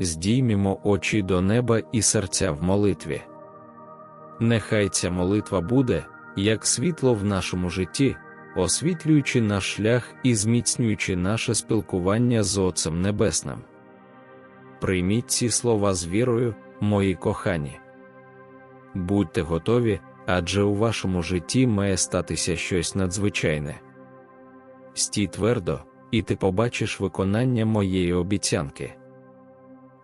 здіймімо очі до неба і серця в молитві. Нехай ця молитва буде, як світло в нашому житті, освітлюючи наш шлях і зміцнюючи наше спілкування з Отцем Небесним. Прийміть ці слова з вірою, мої кохані. Будьте готові, адже у вашому житті має статися щось надзвичайне. Стій твердо, і ти побачиш виконання моєї обіцянки.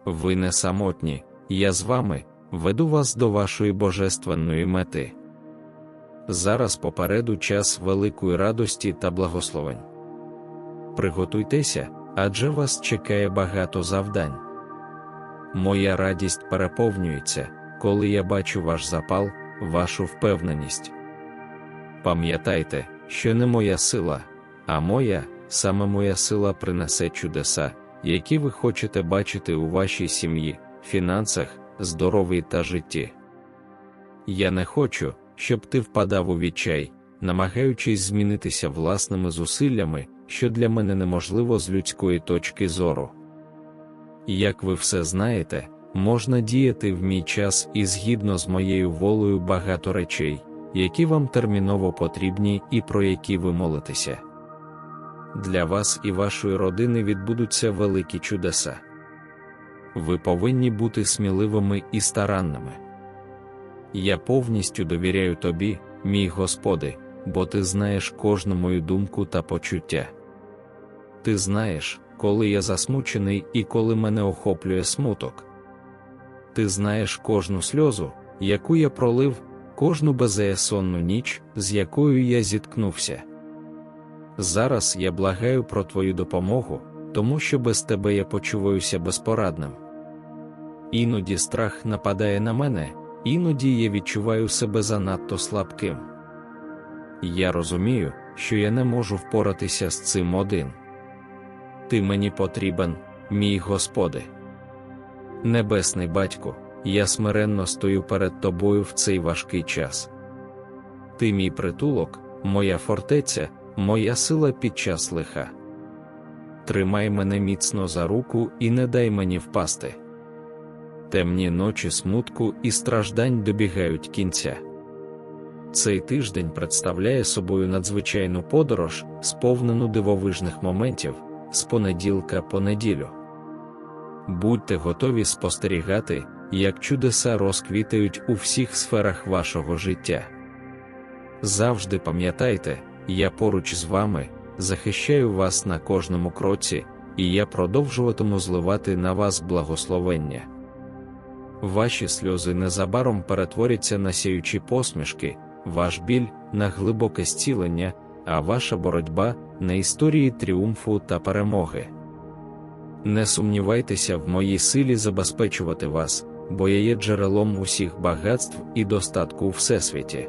Ви не самотні, я з вами веду вас до вашої божественної мети. Зараз попереду час великої радості та благословень. Приготуйтеся, адже вас чекає багато завдань. Моя радість переповнюється, коли я бачу ваш запал, вашу впевненість. Пам'ятайте, що не моя сила, а моя, саме моя сила принесе чудеса, які ви хочете бачити у вашій сім'ї, фінансах, здоров'ї та житті. Я не хочу, щоб ти впадав у відчай, намагаючись змінитися власними зусиллями, що для мене неможливо з людської точки зору. Як ви все знаєте, можна діяти в мій час і згідно з моєю волею багато речей, які вам терміново потрібні і про які ви молитеся. Для вас і вашої родини відбудуться великі чудеса. Ви повинні бути сміливими і старанними. Я повністю довіряю тобі, мій Господи, бо ти знаєш кожну мою думку та почуття. Ти знаєш, коли я засмучений і коли мене охоплює смуток. Ти знаєш кожну сльозу, яку я пролив, кожну беззаєсонну ніч, з якою я зіткнувся. Зараз я благаю про твою допомогу, тому що без тебе я почуваюся безпорадним. Іноді страх нападає на мене, іноді я відчуваю себе занадто слабким. Я розумію, що я не можу впоратися з цим один. Ти мені потрібен, мій Господи. Небесний Батько, я смиренно стою перед Тобою в цей важкий час. Ти мій притулок, моя фортеця, моя сила під час лиха. Тримай мене міцно за руку і не дай мені впасти. Темні ночі смутку і страждань добігають кінця. Цей тиждень представляє собою надзвичайну подорож, сповнену дивовижних моментів з понеділка по неділю. Будьте готові спостерігати, як чудеса розквітають у всіх сферах вашого життя. Завжди пам'ятайте, я поруч з вами, захищаю вас на кожному кроці, і я продовжуватиму зливати на вас благословення. Ваші сльози незабаром перетворяться на сяючі посмішки, ваш біль на глибоке зцілення, а ваша боротьба на історії тріумфу та перемоги. Не сумнівайтеся в моїй силі забезпечувати вас, бо я є джерелом усіх багатств і достатку у всесвіті.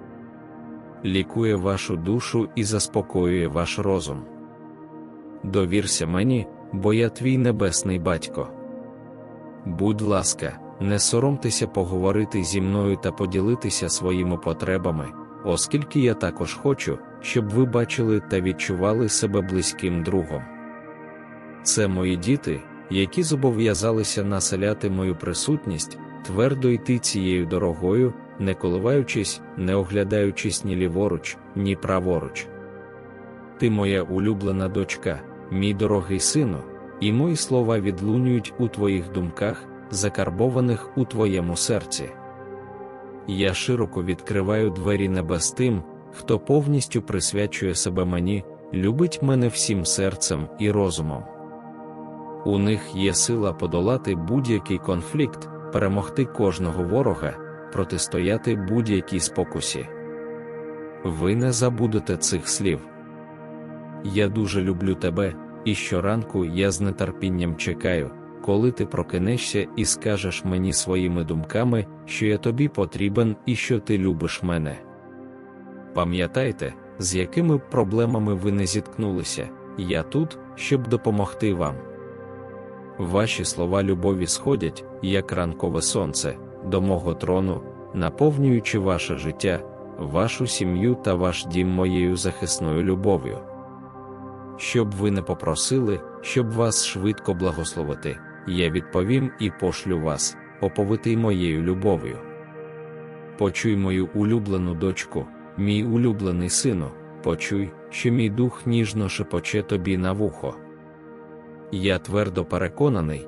лікує вашу душу і заспокоює ваш розум. Довірся мені, бо я твій небесний батько. Будь ласка, не соромтеся поговорити зі мною та поділитися своїми потребами, оскільки я також хочу, щоб ви бачили та відчували себе близьким другом. Це мої діти, які зобов'язалися населяти мою присутність, твердо йти цією дорогою, не коливаючись, не оглядаючись ні ліворуч, ні праворуч. Ти моя улюблена дочка, мій дорогий сину, і мої слова відлунюють у твоїх думках, закарбованих у твоєму серці. Я широко відкриваю двері небес тим, хто повністю присвячує себе мені, любить мене всім серцем і розумом. У них є сила подолати будь-який конфлікт, перемогти кожного ворога, протистояти будь-якій спокусі. Ви не забудете цих слів. Я дуже люблю тебе, і щоранку я з нетерпінням чекаю, коли ти прокинешся і скажеш мені своїми думками, що я тобі потрібен і що ти любиш мене. Пам'ятайте, з якими проблемами ви не зіткнулися, я тут, щоб допомогти вам. Ваші слова любові сходять, як ранкове сонце, до мого трону, наповнюючи ваше життя, вашу сім'ю та ваш дім моєю захисною любов'ю. Щоб ви не попросили, щоб вас швидко благословити, я відповім і пошлю вас, оповитий моєю любов'ю. Почуй мою улюблену дочку, мій улюблений сину, почуй, що мій дух ніжно шепоче тобі на вухо. Я твердо переконаний,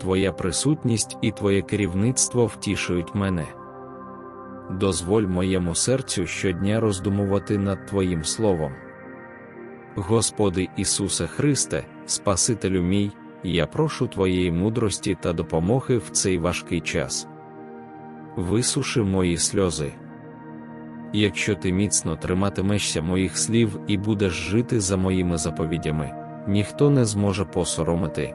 Твоя присутність і Твоє керівництво втішують мене. Дозволь моєму серцю щодня роздумувати над Твоїм Словом. Господи Ісусе Христе, Спасителю мій, я прошу Твоєї мудрості та допомоги в цей важкий час. Висуши мої сльози. Якщо ти міцно триматимешся моїх слів і будеш жити за моїми заповідями, ніхто не зможе посоромити,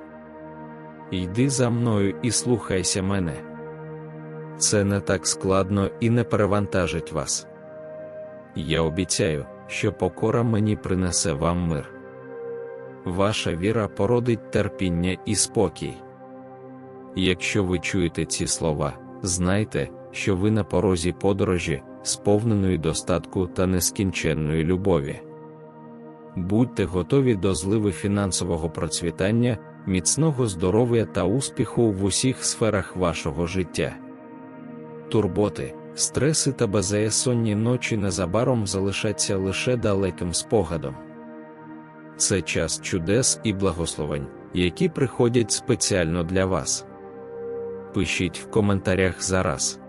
Йди за мною і слухайся мене. Це не так складно і не перевантажить вас. Я обіцяю, що покора мені принесе вам мир. Ваша віра породить терпіння і спокій. Якщо ви чуєте ці слова, знайте, що ви на порозі подорожі, сповненої достатку та нескінченної любові. Будьте готові до зливи фінансового процвітання, міцного здоров'я та успіху в усіх сферах вашого життя. Турботи, стреси та беззаєсонні ночі незабаром залишаться лише далеким спогадом. Це час чудес і благословень, які приходять спеціально для вас. Пишіть в коментарях зараз.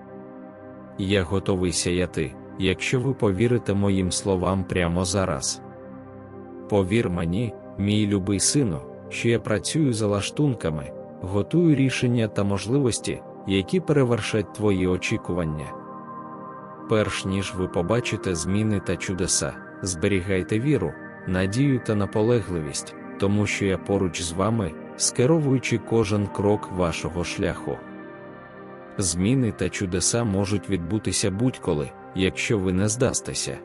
Я готовий сяяти, якщо ви повірите моїм словам прямо зараз. Повір мені, мій любий сину, що я працюю за лаштунками, готую рішення та можливості, які перевершать твої очікування. Перш ніж ви побачите зміни та чудеса, зберігайте віру, надію та наполегливість, тому що я поруч з вами, скеровуючи кожен крок вашого шляху. Зміни та чудеса можуть відбутися будь-коли, якщо ви не здастеся.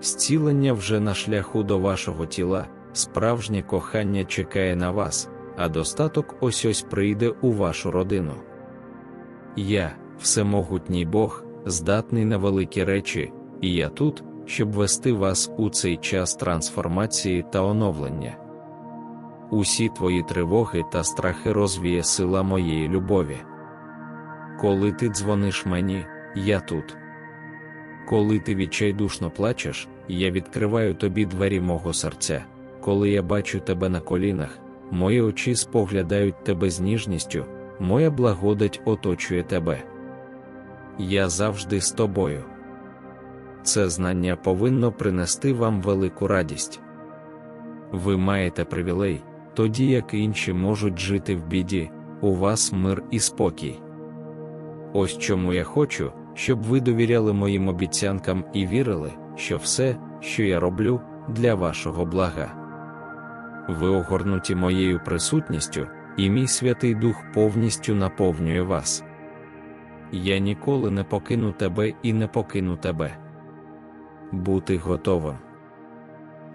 Зцілення вже на шляху до вашого тіла, справжнє кохання чекає на вас, а достаток ось ось прийде у вашу родину. Я, всемогутній Бог, здатний на великі речі, і я тут, щоб вести вас у цей час трансформації та оновлення. Усі твої тривоги та страхи розвіє сила моєї любові. Коли ти дзвониш мені, я тут. Коли ти відчайдушно плачеш, я відкриваю тобі двері мого серця. Коли я бачу тебе на колінах, мої очі споглядають тебе з ніжністю, моя благодать оточує тебе. Я завжди з тобою. Це знання повинно принести вам велику радість. Ви маєте привілей, тоді як інші можуть жити в біді, у вас мир і спокій. Ось чому я хочу, щоб ви довіряли моїм обіцянкам і вірили, що все, що я роблю, для вашого блага. Ви огорнуті моєю присутністю, і мій Святий Дух повністю наповнює вас. Я ніколи не покину тебе і не покину тебе. Бути готовим.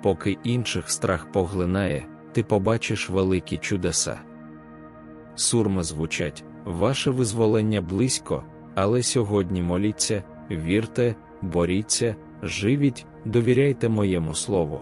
Поки інших страх поглинає, ти побачиш великі чудеса. Сурми звучать, ваше визволення близько, але сьогодні моліться, вірте, боріться, живіть, довіряйте моєму слову.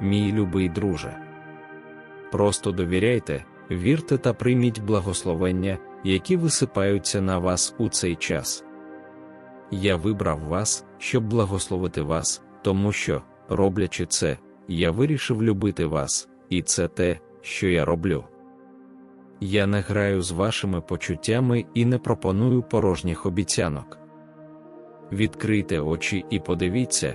мій любий друже. Просто довіряйте, вірте та прийміть благословення, які висипаються на вас у цей час. Я вибрав вас, щоб благословити вас, тому що, роблячи це, я вирішив любити вас, і це те, що я роблю. Я не граю з вашими почуттями і не пропоную порожніх обіцянок. Відкрийте очі і подивіться,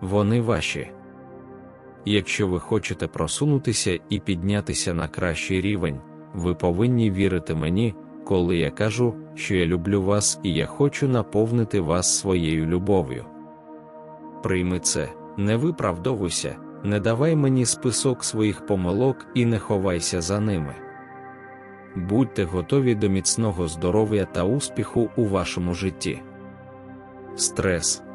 вони ваші. Якщо ви хочете просунутися і піднятися на кращий рівень, ви повинні вірити мені, коли я кажу, що я люблю вас і я хочу наповнити вас своєю любов'ю. Прийми це, не виправдовуйся, не давай мені список своїх помилок і не ховайся за ними. Будьте готові до міцного здоров'я та успіху у вашому житті. Стрес,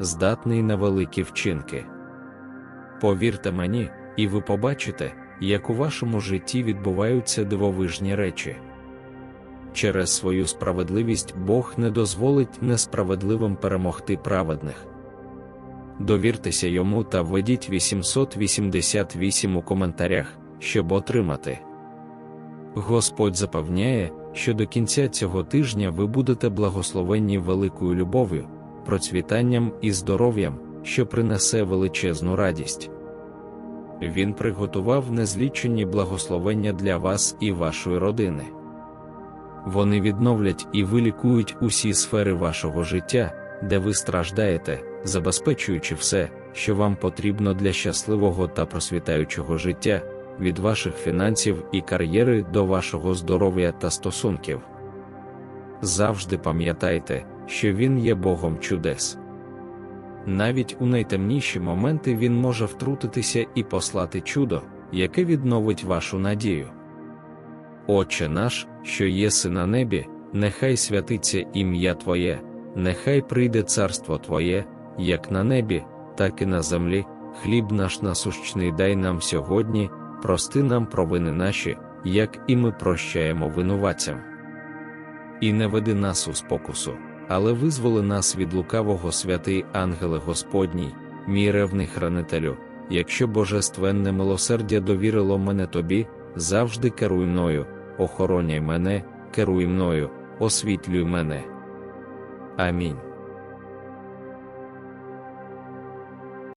здатний на великі вчинки. Повірте мені, і ви побачите, як у вашому житті відбуваються дивовижні речі. Через свою справедливість Бог не дозволить несправедливим перемогти праведних. Довіртеся йому та введіть 888 у коментарях, щоб отримати. Господь запевняє, що до кінця цього тижня ви будете благословенні великою любов'ю, процвітанням і здоров'ям, що принесе величезну радість. Він приготував незлічені благословення для вас і вашої родини. Вони відновлять і вилікують усі сфери вашого життя, де ви страждаєте, забезпечуючи все, що вам потрібно для щасливого та просвітаючого життя, від ваших фінансів і кар'єри до вашого здоров'я та стосунків. Завжди пам'ятайте, що Він є Богом чудес. Навіть у найтемніші моменти Він може втрутитися і послати чудо, яке відновить вашу надію. Отче наш, що єси на небі, нехай святиться ім'я Твоє, нехай прийде царство Твоє, як на небі, так і на землі. Хліб наш насущний дай нам сьогодні, прости нам провини наші, як і ми прощаємо винуватцям. І не веди нас у спокусу, але визволи нас від лукавого святий ангеле Господній, мій ревний хранителю, якщо божественне милосердя довірило мене тобі, завжди керуй мною, охороняй мене, керуй мною, освітлюй мене. Амінь.